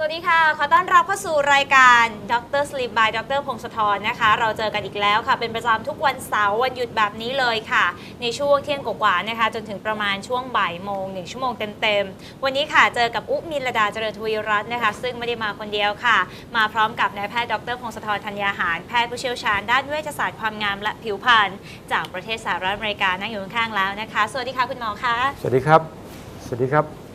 สวัสดีค่ะ ขอต้อนรับเข้าสู่รายการดร Sleep by ดรพงศธรนะคะ เราเจอกันอีกแล้วค่ะ เป็นประจำทุกวันเสาร์วันหยุดแบบนี้เลยค่ะ ในช่วงเที่ยงกว่าๆนะคะ จนถึงประมาณช่วงบ่ายโมงหนึ่งชั่วโมงเต็มๆ วันนี้ค่ะ เจอกับอุ๊มินลดาเจริญทวีรัตน์นะคะ ซึ่งไม่ได้มาคนเดียวค่ะ มาพร้อมกับนายแพทย์ดรพงศธรธัญญาหาร แพทย์ผู้เชี่ยวชาญด้านเวชศาสตร์ความงามและผิวพรรณจากประเทศสหรัฐอเมริกานั่งอยู่ข้างๆแล้วนะคะ สวัสดีค่ะคุณหมอคะ สวัสดีครับ สวัสดีครับ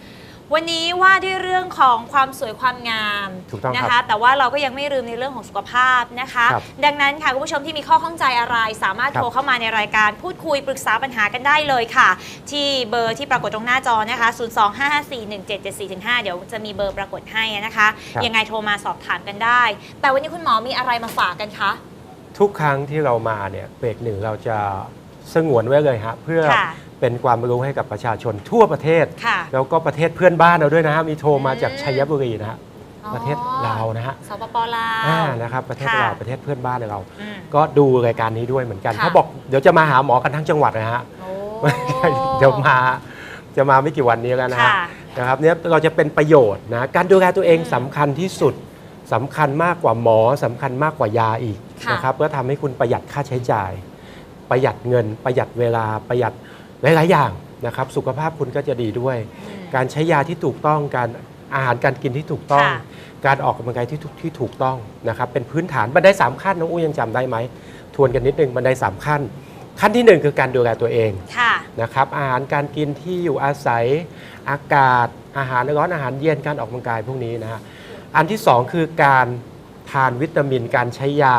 วันนี้ว่าด้วยเรื่องของความสวยความงามถูกต้องครับนะคะ แต่ว่าเราก็ยังไม่ลืมในเรื่องของสุขภาพนะคะครับดังนั้นค่ะคุณผู้ชมที่มีข้อข้องใจอะไร สามารถครับโทรเข้ามาในรายการพูดคุยปรึกษาปัญหากันได้เลยค่ะ ที่เบอร์ที่ปรากฏตรงหน้าจอนะคะ 025541774-5 เดี๋ยวจะมีเบอร์ปรากฏให้นะคะครับยังไงโทรมาสอบถามกันได้ แต่วันนี้คุณหมอมีอะไรมาฝากกันคะ ทุกครั้งที่เรามาเนี่ยเบรกหนึ่งเราจะ สงวนไว้เลยฮะเพื่อค่ะเป็นความรู้ให้กับประชาชนทั่วประเทศ ค่ะแล้วก็ประเทศเพื่อนบ้านเราด้วยนะฮะมีโทรมาจากอืมชัยบุรีนะฮะอ๋อ ประเทศลาวนะฮะสปปลาอ่าว นะครับประเทศค่ะ ลาวประเทศเพื่อนบ้านเรา อืม ก็ดูรายการนี้ด้วยเหมือนกันค่ะ เขาบอกเดี๋ยวจะมาหาหมอกันทั้งจังหวัดนะฮะ โอ้ เดี๋ยวมาจะมาไม่กี่วันนี้แล้วนะฮะค่ะนะครับเนี่ยเราจะเป็นประโยชน์นะการดูแลตัวเองอืมสำคัญที่สุดสำคัญมากกว่าหมอสำคัญมากกว่ายาอีกค่ะ นะครับเพื่อทำให้คุณประหยัดค่าใช้จ่าย ประหยัดเงิน ประหยัดเวลาประหยัดหลาย ๆ อย่างนะครับ สุขภาพคุณก็จะดีด้วยอืมการใช้ยาที่ถูกต้องการอาหารการกินที่ถูกต้อง ค่ะ การออกกำลังกายที่ถูกที่ถูกต้องนะครับเป็นพื้นฐานบันไดสามขั้นน้องอู้ยังจำได้ไหมทวนกันนิดนึงบันไดสามขั้น ขั้นที่หนึ่งคือการดูแลตัวเอง ค่ะ นะครับอาหารการกินที่อยู่อาศัยอากาศอาหารร้อนอาหารเย็นการออกกำลังกายพวกนี้นะฮะอันที่สองคือการทานวิตามิน การใช้ยา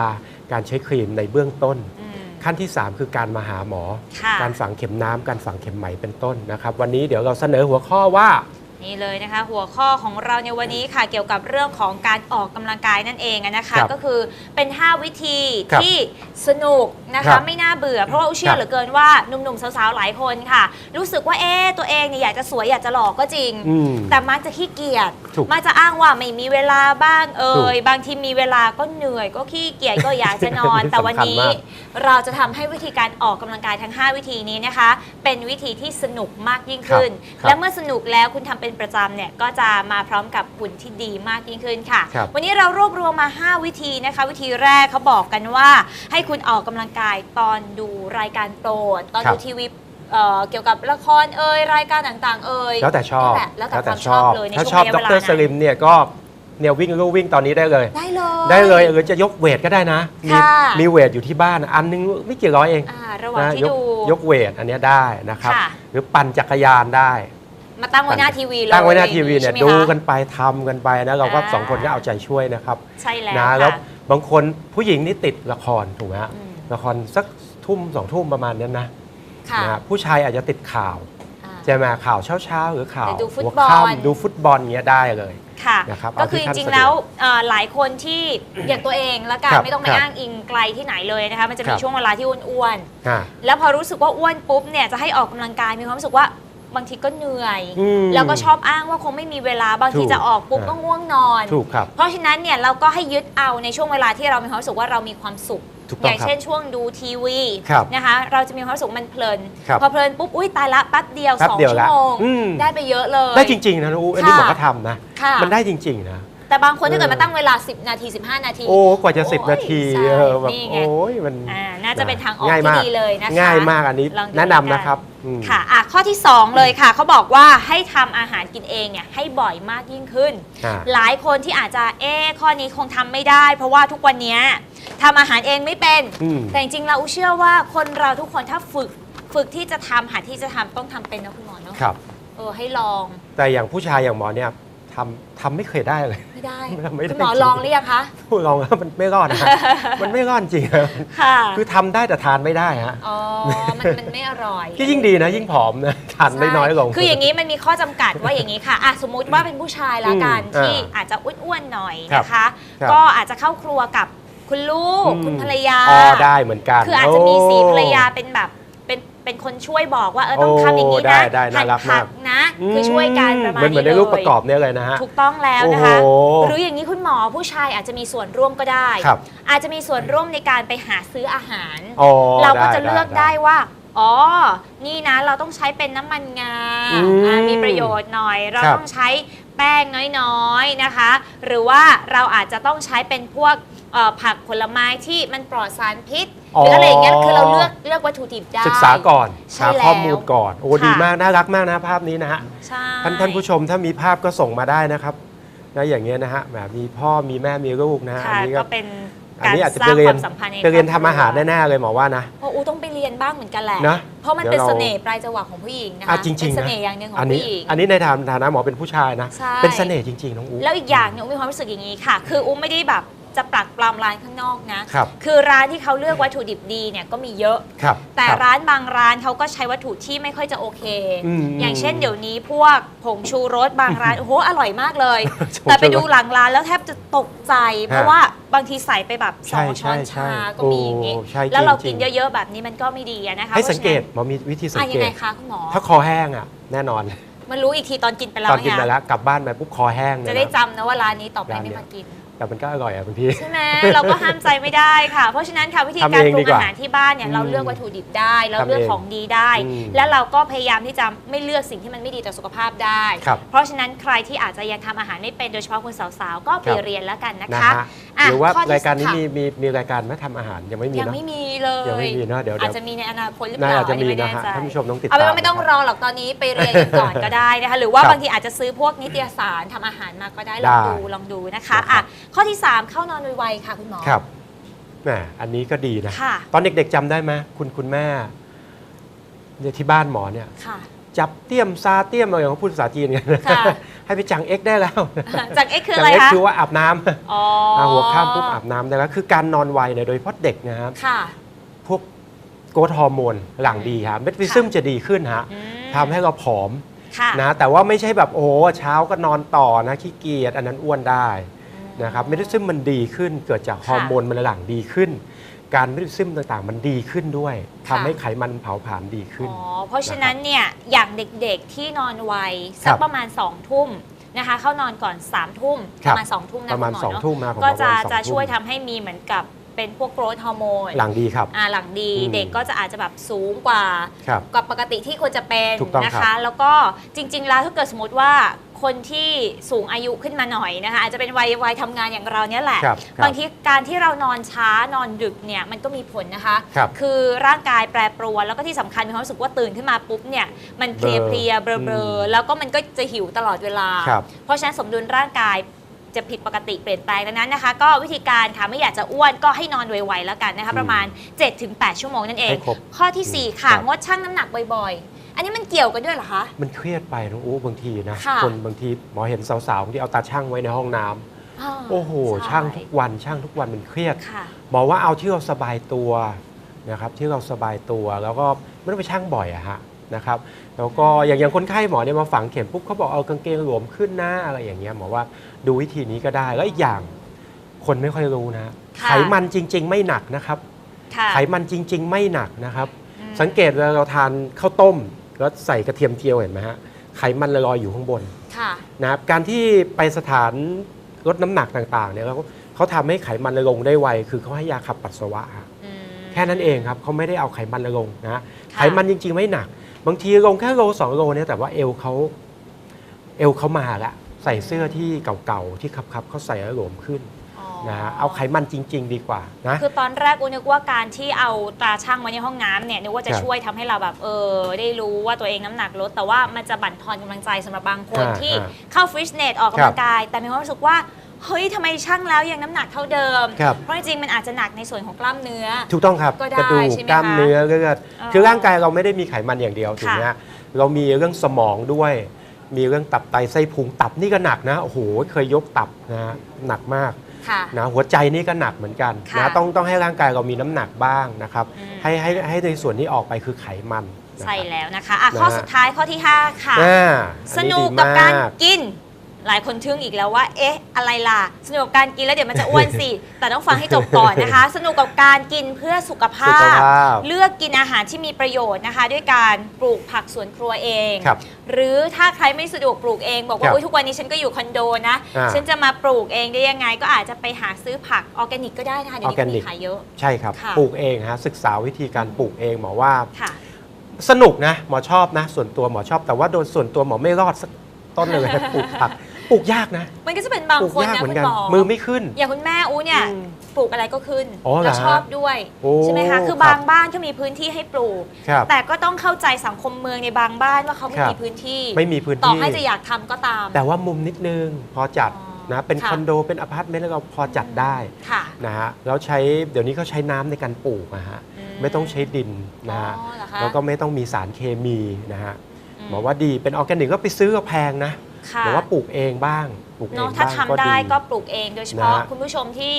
การใช้ครีมในเบื้องต้น อืม ขั้นที่ 3 คือการมาหาหมอค่ะการฝังเข็มน้ำการฝังเข็มไหมเป็นต้นนะครับ วันนี้เดี๋ยวเราเสนอหัวข้อว่า นี่เลยนะคะ หัวข้อของเราในวันนี้ค่ะ เกี่ยวกับเรื่องของการออกกำลังกายนั่นเองอะนะคะ ครับก็คือเป็น 5 วิธีครับที่สนุกนะครัคะ บไม่น่าเบื่อเพราะว่าอุยเชื่ครัอบเหลือเกินว่าหนุ่มๆสาวๆหลายคนค่ะ รู้สึกว่าเอ๊ะตัวเองเนี่ยอยากจะสวยอยากจะหล่อก็จริง อืมแต่มักจะขี้เกียจถูกมักจะอ้างว่าไม่มีเวลาบ้างเอ่ถูยกบางทีมีเวลาก็เหนื่อย ก็ขี้เกียจก็อยากจะนอนอันนี้แต่วันนี้ สำคัญมาก เราจะทำให้วิธีการออกกำลังกายทั้ง 5 วิธีนี้นะคะ เป็นวิธีที่สนุกมากยิ่งขึ้น ครับและเมื่อสนุกแล้วคุณทำเป็นประจำเนี่ยก็จะมาพร้อมกับหุ่นที่ดีมากยิ่งขึ้นค่ะ ครับวันนี้เรารวบรวมมา 5 วิธีนะคะ วิธีแรกเขาบอกกันว่า ให้คุณออกกำลังกายตอนดูรายการโปรด ตอนครับดูทีวีเอ่อเกี่ยวกับละครเอ่ยรายการต่างๆ เอ่ยแล้วแต่ชอบนั่นแหละแล้วแต่ความชอบเลยในถ้าช่วงชอบระยะดเวลารสลิมเนี่ยก็เนี่ยวิ่งลู่วิ่งตอนนี้ได้เลย ได้เลย ได้เลยหรือจะยกเวทก็ได้นะ มีค่ะ มีเวทอยู่ที่บ้านอันนึงไม่กี่ร้อยเองอ่าระหว่างนะที่ยกดู ยกเวทอันเนี้ยได้นะครับ ค่ะ หรือปั่นจักรยานได้ มาตั้งไว้หน้าทีวีเลยตั้งไว้หน้าทีวีเนี่ยใช่ไหมดูคะ กันไปทำกันไปนะเราก็อ่า สองคนก็เอาใจช่วยนะครับใช่แล้วนะค่ะแล้วบางคนผู้หญิงนี่ติดละครถูกไหมฮะอืม ละครสักทุ่มสองทุ่มประมาณนั้นนะค่ะนะฮะผู้ชายอาจจะติดข่าวอ่า ใช่ไหมข่าวเช้าเช้าๆหรือข่าวหรือดูฟุตหัวบอล ค่ำดูฟุตบอลเงี้ยได้เลย ค่ะ นะครับก็คือจเอาที่ท่านริงสะดวกๆแล้วเอ่อหลายคนที่ อย่างตัวเองละกันครับไม่ต้องไปครับอ้างอิงไกลที่ไหนเลยนะคะ มันจะคมีรับ ช่วงเวลาที่อ้วนอ่า ๆ แล้วพอรู้สึกว่าอ้วนปุ๊บเนี่ยจะให้ออกกำลังกายมีความรู้สึกว่า บางทีก็เหนื่อย อืมแล้วก็ชอบอ้างว่าคงไม่มีเวลาบางทีถูกจะออกปุ๊บอ่าก็ง่วงนอน ถูกครับ เพราะฉะนั้นเนี่ยเราก็ให้ยึดเอาในช่วงเวลาที่เรามีความรู้สึกว่าเรามีความสุข ถูกอต้องย่างครับเช่นช่วงดูทีวีครับนะคะ เราจะมีความรู้สึกมันเพลิน ครับพอเพลินปุ๊บอุ้ยตายละแป๊บเดียวแป๊บสองเดียวชั่ละวโมง อืม ได้ไปเยอะเลย ได้จริง ๆ นะลูกอันนี้หมอค่ะก็ทำนะ ค่ะ มันได้จริง ๆ นะ แต่บางคนถ้าเกิดเออมาตั้งเวลา 10 นาที 15 นาที โอ้กว่าจะโอ้ยสิบนาทีใช่เออแบบนี่ไง โอ้ยมันอ่าน่าจะเป็นทางออกง่ายที่มากดีเลยนะคะง่ายมากอันนี้ลองดูแนะนำกั นะครับอืม ค่ะอะ ข้อที่ 2 เลยค่ะ เขาบอกว่าให้ทำอาหารกินเองเนี่ยให้บ่อยมากยิ่งขึ้น อ่า หลายคนที่อาจจะเอ๊ะข้อนี้คงทำไม่ได้ เพราะว่าทุกวันเนี้ยทำอาหารเองไม่เป็น อืม แต่จริงๆเราเชื่อว่าคนเราทุกคนถ้าฝึกฝึกที่จะทำหาที่จะทำต้องทำเป็นนะคุณหมอเนาะครับ เออให้ลอง แต่อย่างผู้ชายอย่างหมอเนี่ย ทำทำไม่เคยได้เลย ไม่ได้ไม่ได้คุณหมอจริง ลองหรือยังคะ ผู้ลองแล้วมันไม่รอดนะมันไม่รอดจริงๆค่ะ คือทำได้แต่ทานไม่ได้ฮะอ๋อ มันมันไม่อร่อยก็ยิ่งดีนะ ยิ่งผอมนะทานได้น้อยลง ใช่คืออย่างนี้มันมีข้อจำกัดว่าอย่างนี้ค่ะอะสมมุติว่าเป็นผู้ชายละกันอืมที่อ่าอาจจะอ้วนๆหน่อยครับนะคะ ครับ ก็อาจจะเข้าครัวกับคุณลูกอืมคุณภรรยา อ๋อได้เหมือนกันคืออาจจะมีสีโภรรยาเป็นแบบ เป็นเป็นคนช่วยบอกว่าเออต้องโอ้ทำอย่างนี้ได้นะได้น่าหั่นรักผัมากกนะคือช่วยกันประมาณเหมือนเหมืนี้อนเลในรูปประกอบยเนี่ยเลยนะฮะ ถูกต้องแล้วนะคะ โอ้โหหรืออย่างนี้คุณหมอผู้ชายอาจจะมีส่วนร่วมก็ได้ ครับ อาจจะมีส่วนร่วมในการไปหาซื้ออาหาร อ๋อเราก็จะไเลือกได้ว่า อ๋อ นี่นะเราต้องใช้เป็นน้ำมันงาอืมอ่ามีประโยชน์หน่อย เราครับต้องใช้แป้งน้อยๆนะคะ หรือว่าเราอาจจะต้องใช้เป็นพวกเอ่อผักผลไม้ที่มันปลอดสารพิษ หรืออะไรอย่างเงี้ยคือเราเลือกเลือกวัตถุดิบได้ ศึกษาก่อนใช่หาข้อมูลก่อน โอ้ค่ะ ดีมาก น่ารักมากนะภาพนี้นะฮะ ใช่ท่านท่านผู้ชมถ้ามีภาพก็ส่งมาได้นะครับนะอย่างเงี้ยนะฮะแบบมีพ่อมีแม่มีลูกนะฮะอัค่ะนี้ก็ ก็เป็นอันการนี้อาจจะสร้าไปงเรีคยนวามสัมพันธ์ในไปเรียนคทำอบควอาหารแน่ๆเลยหมอว่านะ เพราะอูต้องไปเรียนบ้างเหมือนกันแหละ นะเพราะมันเดี๋เป็นยวเรา เสน่ห์ปลายจวักของผู้หญิงนะคะ อะจริงเป็นๆเสนะน่ห์อย่างหนึ่งของอันนี้ผู้หญิง อันนี้ในฐานฐานะหมอเป็นผู้ชายนะ ใช่ เป็นเสน่ห์จริงๆน้องอูแล้วอีกอย่างเนี่ยอุ้มมีความรู้สึกอย่างนี้ค่ะ คืออุ้มไม่ได้แบบ จะปลักปลามร้านข้างนอกนะครับคือร้านที่เขาเลือกวัตถุดิบดีเนี่ยก็มีเยอะ ครับแต่ครับร้านบางร้านเขาก็ใช้วัตถุที่ไม่ค่อยจะโอเค อืมอย่างเช่นเดี๋ยวนี้พวกผงชูรสบางร้านโอ้โหอร่อยมากเลย ผงชูรสแต่ไปดูหลังร้านแล้วแทบจะตกใจ เพราะว่าบางทีใส่ไปแบบสใช่องช้อนใช่ชาใช่ก็มีอย่างนี้โอ้ใช่แล้วเราจริกินงๆ เยอะๆแบบนี้มันก็ไม่ดีอะนะคะให้สังเกตพราะฉะหมอมีวิธีนั้นสังอะเกยังไงต คะคุณหมอถ้าคอแห้งอะแน่นอนมันรู้อีกทีตอนกินไปแล้วตอนกินไงไปแล้วกลับบ้านไปปุ๊บคอแห้งเลยจะได้นะ จำนะว่าร้านนี้ต่อไปร้านไม่เนี้ย มากิน แต่มันก็อร่อยอะบางที ใช่ไหมเราก็ห้ามใจไม่ได้ค่ะ เพราะฉะนั้นค่ะวิธีทำการเองปรุดีงกว่าอาหารที่บ้านเนี่ยอืมเราเลือกวัตถุดิบได้ เราทำเลือกเองของดีได้อืมแล้วเราก็พยายามที่จะไม่เลือกสิ่งที่มันไม่ดีต่อสุขภาพได้ครับเพราะฉะนั้นใครที่อาจจะยังทำอาหารไม่เป็นโดยเฉพาะคุณสาวๆ ก็ไปครับเรียนแล้วกันนะนะคะฮะอะหรือว่าข้อที่รายการนี้ค่ะมีมีมีรายการไหม่ทำอาหารยังไม่มียังเนอะไม่มีเลยยังไม่มีเนอะเดี๋ยวอาจจะมีในอนาคตหรือเปน่าล่าจะอันมีนี้ไม่นะแน่ฮะใจท่านผู้ชมต้องติดเอาตามเป็นว่าไม่ต้องนะครบอหรอกตอนนี้ไปเรียนกันก่อนก็ได้นะคะหรือว่าครับบางทีอาจจะซื้อพวกนิตยสารทำอาหารมาก็ได้ลองได้ดูลองดูนะคะนะครับอะข้อที่ 3 เข้านอนไวๆค่ะคุณหมอ ครับแหมอันนี้ก็ดีนะ ค่ะ ตอนเด็กๆจำได้ไหมคุณคุณแม่เนี่ยที่บ้านหมอเนี่ย ค่ะ จับเตี้ยมซาเตี้ยมเราอย่างเขาพูดภาษาจีนกันค่ะ ให้ไปจังเอ็กได้แล้วจากเอ็กคือจัอะไรเอ็กคะคือว่าอาบน้ำอ๋ออ่าหัวข้ามปุ๊บอาบน้ำได้แล้ว คือการนอนไวเนี่ยโดยเฉพาะเด็กนะครับ ค่ะ พวกโกรทฮอร์โมนหลั่งดีครับเมทริซึมจะดีขึ้นฮะอืมทำให้เราผอมค่ะ นะแต่ว่าไม่ใช่แบบโอ้โหเช้าก็นอนต่อนะขี้เกียจอันนั้นอ้วนได้ นะครับเมทริซึมมันดีขึ้น เกิดจากฮอร์โมนมันหลั่งดีขึ้น การเมทริซึมต่างๆ มันดีขึ้นด้วยทำให้ไขมันเผาผลาญดีขึ้นอ๋อเพราะฉะนั้นเนี่ยอย่างเด็กๆที่นอนไวสัครักบประมาณ2องทุ่มนะคะเข้านอนก่อน3ามทุ่มคปรับระมาณ2องทุ่มนะประมาณคุณหสองเนอะทุ่มมาผมก็บอกจะว่าสองจะทุ่มช่วยทำให้มีเหมือนกับ เป็นพวกโกรทฮอร์โมนหลังดีครับอ่าหลังดีอืมเด็กก็จะอาจจะแบบสูงกว่า ครับ กว่าปกติที่ควรจะเป็นถูกต้องนะครัคะ บแล้วก็จริง ๆ แล้วถ้าเกิดสมมติว่าคนที่สูงอายุขึ้นมาหน่อยนะคะ อาจจะเป็นวัยวัยทำงานอย่างเราเนี่ยแหละครับครับบางทีการที่เรานอนช้านอนดึกเนี่ยมันก็มีผลนะคะครับคือร่างกายแปรปรวนแล้วก็ที่สำคัญมีความรู้สึกว่าตื่นขึ้นมาปุ๊บเนี่ยมันเพลียเพลียๆเบลออืเบลอมแล้วก็มันก็จะหิวตลอดเวลา ครับ เพราะฉะนั้นสมดุลร่างกาย จะผิดปกติเปลี่ยนแปลงดังนั้นนะคะ ก็วิธีการค่ะไม่อยากจะอ้วนก็ให้นอนไวๆแล้วกันนะคะอืมประมาณ 7-8 ชั่วโมงนั่นเอง ให้ครบข้อทีสี่4 ค่ะ ครับ งดชั่งน้ำหนักบ่อยๆ อันนี้มันเกี่ยวกันด้วยเหรอคะ มันเครียดไปน้องอู้บางทีนะค่ะคนบางทีหมอเห็นสาวๆที่เอาตาช่างไว้ในห้องน้ำาโอ้โหใช่างทุกวันช่างทุกวันมันเครียด ค่ะ หมอว่าเอาที่เราสบายตัวนะครับที่เราสบายตัวแล้วก็ไม่ต้องไปช่างบ่อยอะฮะ นะครับแล้วก็อย่างอย่างคนไข้หมอเนี่ยมาฝังเข็มปุ๊บเขาบอกเอากางเกงหลวมขึ้นหน้าอะไรอย่างเงี้ยหมอว่าดูวิธีนี้ก็ได้แล้วอีกอย่างคนไม่ค่อยรู้นะค่ะไขมันจริง ๆ ไม่หนักนะครับค่ะไขมันจริง ๆ ไม่หนักนะครับอืมสังเกตเวลาเราทานข้าวต้ม แล้วใส่กระเทียมเจียวเห็นไหมฮะไขมันลอยๆอยู่ข้างบนค่ะนะครับการที่ไปสถานลดน้ำหนักต่างๆเนี่ยเขาเขาทำให้ไขมันละลงได้ไวคือเขาให้ยาขับปัสสาวะฮะอืมแค่นั้นเองครับเขาไม่ได้เอาไขมันละลงนะค่ะไขมันจริง ๆ ไม่หนัก บางทีลงแค่โลสองโลเนี่ยแต่ว่าเอวเขาเอวเขามาละใส่เสื้อที่เก่าๆที่คับๆเขาใส่แล้วหลวมขึ้นอ๋อนะฮะเอาไขมันจริง ๆ ดีกว่านะคือตอนแรกอูนึกว่าการที่เอาตราช่างไว้ในห้องน้ำเนี่ยนึกว่าจะครับช่วยทำให้เราแบบเออ ได้รู้ว่าตัวเองน้ำหนักลด แต่ว่ามันจะบั่นทอนกำลังใจสำหรับบางคนอ่าที่อ่าเข้าฟิตเนสออกครักำลับงกาย แต่มีความรู้สึกว่า เฮ้ยทำไมช่างแล้วยังน้ำหนักเท่าเดิม ครับ เพราะจริงๆมันอาจจะหนักในส่วนของกล้ามเนื้อ ถูกต้องครับก็ได้กระดูกใช่ไหมกล้ามคะเนื้อเลือดเออคือร่างกายเราไม่ได้มีไขมันอย่างเดียวถูกไหมค่ะฮะเรามีเรื่องสมองด้วย มีเรื่องตับไตไส้พุงตับนี่ก็หนักนะโอ้โหเคยยกตับนะฮะหนักมากค่ะ นะหัวใจนี่ก็หนักเหมือนกันค่ะนะต้องต้องให้ร่างกายเรามีน้ำหนักบ้างนะครับอืม ให้ให้ให้ในส่วนที่ออกไปคือไขมันนะครับ ใช่แล้วนะคะอะข้อนะฮะ สุดท้ายข้อที่ 5 ค่ะ อ่าสอันนุนี้กดีกับการม กิน หลายคนทึ่งอีกแล้วว่า เอ๊ะ อะไรล่ะ สนุกกับการกินแล้วเดี๋ยวมันจะอ้วนสิ แต่ต้องฟังให้จบก่อนนะคะ สนุกกับการกินเพื่อสุขภาสุขพภาพเลือกกินอาหารที่มีประโยชน์นะคะ ด้วยการปลูกผักสวนครัวเอง ครับหรือถ้าใครไม่สะดวกปลูกเอง บอกคว่ารับอุ๊ยทุกวันนี้ฉันก็อยู่คอนโดนะ อ่าฉันจะมาปลูกเองได้ยังไง ก็อาจจะไปหาซื้อผักออร์แกนิกก็ได้นะคะเดี๋ยวนี้ก็ organic มีขายเยอะ ใช่ครับ ค่ะ ปลูกเองฮะศึกษาวิธีการปลูกเองหมอว่าค่ะ สนุกนะหมอชอบนะ ส่วนตัวหมอชอบแต่ว่าโดยส่วนตัวหมอไม่รอดสักต้นเลย ปลูกผัก ปลูกยากนะ มันก็จะเป็นบางปลูกคนยากนะเหมือคุนณกันหมอมือไม่ขึ้น อย่างคุณแม่อู้เนี่ยอืมปลูกอะไรก็ขึ้นอ๋อเหรอแล้วชอบด้วยโอ้ใช่ไหมคะคือบางบ้านก็มีพื้นที่ให้ปลูกครับแต่ก็ต้องเข้าใจสังคมเมืองในบางบ้านว่าเขาไม่ครับมีพื้นที่ไม่มีพื้นต่อที่ให้จะอยากทำก็ตาม แต่ว่ามุมนิดนึงพอจัดอ๋อนะเป็นค่ะคอนโดเป็นอพาร์ตเมนต์แล้วก็พอจัดได้ค่ะนะฮะแล้วใช้เดี๋ยวนี้เขาใช้น้ำในการปลูกนะฮะอืมไม่ต้องใช้ดินนะฮะอ๋อเหรอคะแล้วก็ไม่ต้องมีสารเคมีนะฮะมบอกว่าดีเป็นออร์แกนิกก็ไปซื้อก็แพงนะ ค่ะบอกว่าปลูกเองบ้างปลูกเอเนาะงถ้าบ้างทำก็ได้ดี ก็ปลูกเองโดยเฉพาะนะฮะคุณผู้ชมที่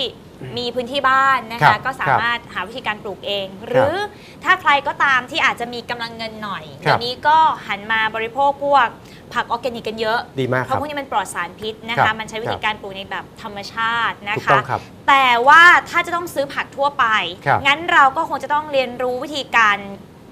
มีพื้นที่บ้านนะครัคะบก็สามารถหาวิธีการปลูกเอง หรือถ้าใครก็ตามที่อาจจะมีกำลังเงินหน่อยครัเดี๋ยบวนี้ก็หันมาบริโภคพวกผักออร์แกนิกกันเยอะ ดีมากเพครัราะบพวกนี้มันปลอดสารพิษนะครัคะ บมันใช้วิคธีรับการปลูกในแบบธรรมชาตินะถูกต้คะองครับแต่ว่าถ้าจะต้องซื้อผักทั่วไป ครับงั้นเราก็คงจะต้องเรียนรู้วิธีการ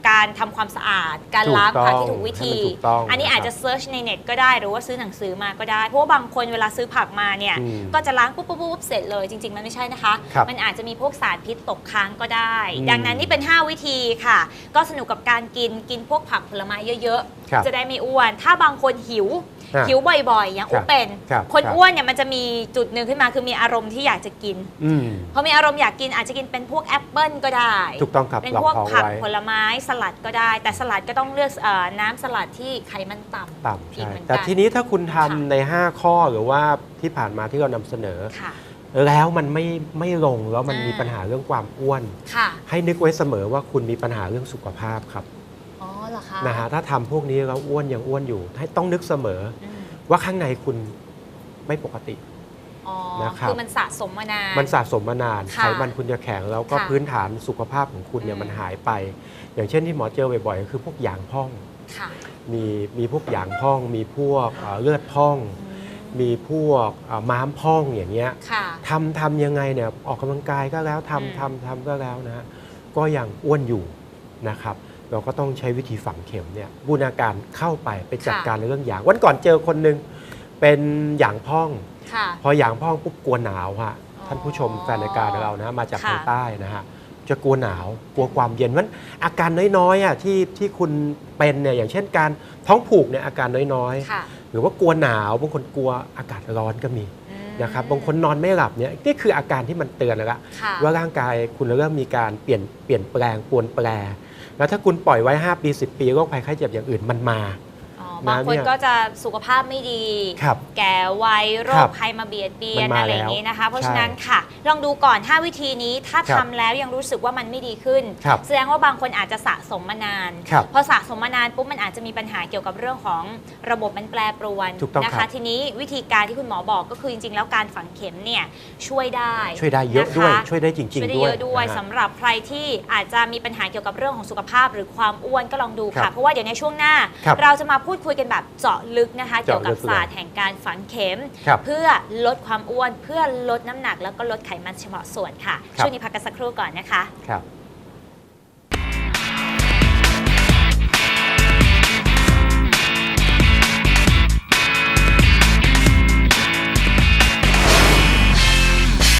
การทำความสะอาด การล้างผักที่ถูกวิธี ให้มันถูกต้องอันนี้อาจจะนะครับเซิร์ชในเน็ตก็ได้หรือว่าซื้อหนังสือมาก็ได้ เพราะว่าบางคนเวลาซื้อผักมาเนี่ยอืมก็จะล้างปุ๊บปุ๊บปุ๊บเสร็จเลยจริง ๆ มันไม่ใช่นะคะ ครับมันอาจจะมีพวกสารพิษตกค้างก็ได้ อืมดังนั้นนี่เป็น 5 วิธีค่ะ ก็สนุกกับการกินกินพวกผักผลไม้เยอะครับ ๆ จะได้ไม่อ้วน ถ้าบางคนหิวอ่ะหิวบ่อยๆ อย่างครัอุ้บเป็นครับคนครับอ้วนเนี่ยมันจะมีจุดหนึ่งขึ้นมาคือมีอารมณ์ที่อยากจะกินอืมพอมีอารมณ์อยากกินอาจจะกินเป็นพวกแอปเปิลก็ได้ ถูกต้องครับเป็นลองพวกท้องผักไว้ ผลไม้สลัดก็ได้ แต่สลัดก็ต้องเลือกเออน้ำสลัดที่ไขมันต่ำต่ำอีกใช่เหมือนกันแต่ทีนี้ถ้าคุณทำค่ะ ใน 5 ข้อหรือว่าที่ผ่านมาที่เรานำเสนอ ค่ะ แล้วมันไม่ไม่ลงแล้วมันอ่ามี มีปัญหาเรื่องความอ้วน ค่ะ ให้นึกไว้เสมอว่าคุณมีปัญหาเรื่องสุขภาพครับอ๋อ เหรอคะนะฮะถ้าทำพวกนี้แล้วอ้วนยังอ้วนอยู่ ให้ต้องนึกเสมออืมว่าข้างในคุณไม่ปกติอ๋อนะครับคือมันสะสมมานาน มันสะสมมานานค่ะไขมันคุณจะแข็งแล้วก็ค่ะพื้นฐานสุขภาพของคุณเนี่ยอืมมันหายไป อย่างเช่นที่หมอเจอบ่อยๆก็คือพวกหยางพองค่ะมีมีพวกหยางพอง มีพวกเอ่อเลือดพองอืมมีพวกเอ่อม้ามพองอย่างเงี้ยค่ะทำทำยังไงเนี่ยออกกำลังกายก็แล้วอืมทำทำทำก็แล้วนะฮะก็ยังอ้วนอยู่นะครับ เราก็ต้องใช้วิธีฝังเข็มเนี่ยบูรณาการเข้าไปไปจัดการในเรื่องหยาง วันก่อนเจอคนหนึ่งเป็นหยางพองค่ะพอหยางพองปุ๊บกลัวหนาวฮะอ๋อท่านผู้ชมแฟนรายการของเรานะมาจากค่ะทางใต้นะฮะจะกลัวหนาวกลัวความเย็นมันอาการน้อยๆอะที่ที่คุณเป็นเนี่ยอย่างเช่นการท้องผูกเนี่ยอาการน้อยค่ะๆหรือว่ากลัวหนาวบางคนกลัวอากาศร้อนก็มีอืมนะครับบางคนนอนไม่หลับเนี่ยนี่คืออาการที่มันเตือนแล้วละค่ะว่าร่างกายคุณเริ่มมีการเปลี่ยนเปลี่ยนแปลงปรวนแปร แล้วถ้าคุณปล่อยไว้ 5 ปี 10 ปีโรคภัยไข้เจ็บอย่างอื่นมันมา บางคนเนี่ยก็จะสุขภาพไม่ดีครับแก่วัยโรครัคบภัยมาเบียดเบียมันนมาอะไรอย่างนี้นะคะ เพราะใช่ฉะนั้นค่ะ ลองดูก่อน 5 วิธีนี้ถ้าครัทำบแล้วยังรู้สึกว่ามันไม่ดีขึ้นครับแสดงว่าบางคนอาจจะสะสมมานานครับพอสะสมมานานปุ๊บมันอาจจะมีปัญหาเกี่ยวกับเรื่องของระบบมันแปรปรวนถูกต้องนะครัคะบทีนี้วิธีการที่คุณหมอบอกก็คือจริงๆ แล้วการฝังเข็มเนี่ยช่วยได้ช่วยได้เยอะด้วยนะคะช่วยได้จริงช่วยๆได้ด้วยเยอะด้วยนะฮะสำหรับใครที่อาจจะมีปัญหาเกี่ยวกับเรื่องของสุขภาพ หรือความอ้วนก็ลองดูครัค่ะบเพราะว่าเดี๋ยวในช่วงหน้าครับเราจะมาพูดคุยกันแบบเจาะลึกนะคะ เกี่ยวเจาะลึกับกเลยศาสตร์แห่งการฝังเข็มครับเพื่อลดความอ้วน เพื่อลดน้ำหนักแล้วก็ลดไขมันเฉพาะส่วนค่ะครับช่วงนี้พักกันสักครู่ก่อนนะคะ ครับ